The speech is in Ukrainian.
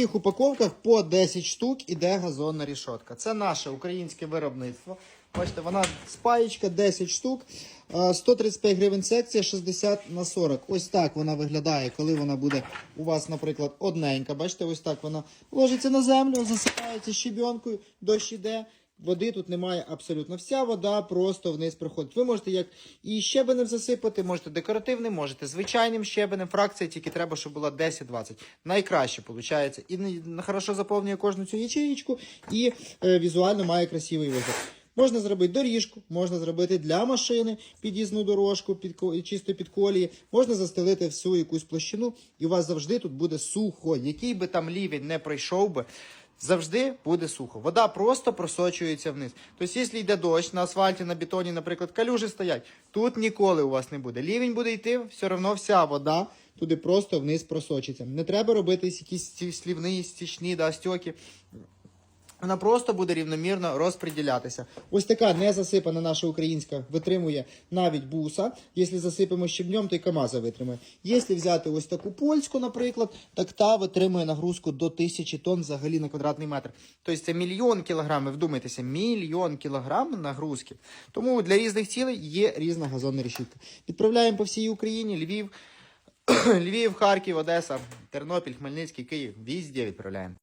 таких упаковках по 10 штук іде газонна рішотка. Це наше українське виробництво. Бачите, вона спаєчка 10 штук, е, 135 гривень секція, 60 на 40. Ось так вона виглядає, коли вона буде у вас, наприклад, одненька. Бачите, ось так вона ложиться на землю, засипається щебенкою, дощ іде. Води тут немає абсолютно. Вся вода просто вниз проходить. Ви можете як і щебенем засипати, можете декоративним, можете звичайним щебенем. Фракція тільки треба, щоб була 10-20. Найкраще виходить. І хорошо заповнює кожну цю ячеєчку і е, візуально має красивий вигляд. Можна зробити доріжку, можна зробити для машини під'їзну дорожку під чисто під колії, можна застелити всю якусь площину, і у вас завжди тут буде сухо. Який би там лівень не пройшов би, завжди буде сухо. Вода просто просочується вниз. Тобто, якщо йде дощ на асфальті, на бетоні, наприклад, калюжі стоять, тут ніколи у вас не буде. Лівень буде йти, все одно вся вода туди просто вниз просочиться. Не треба робити якісь слівні, стічні да, стьоки. Вона просто буде рівномірно розподілятися. Ось така не засипана наша українська витримує навіть буса. Якщо засипемо щебнем, то й КАМАЗа витримує. Якщо взяти ось таку польську, наприклад, так та витримує нагрузку до 1000 тонн взагалі на квадратний метр. Тобто це мільйон кілограм, ви вдумайтеся, мільйон кілограм нагрузки. Тому для різних цілей є різна газонна решітка. Відправляємо по всій Україні, Львів, Львів, Харків, Одеса, Тернопіль, Хмельницький, Київ. Візде відправляємо.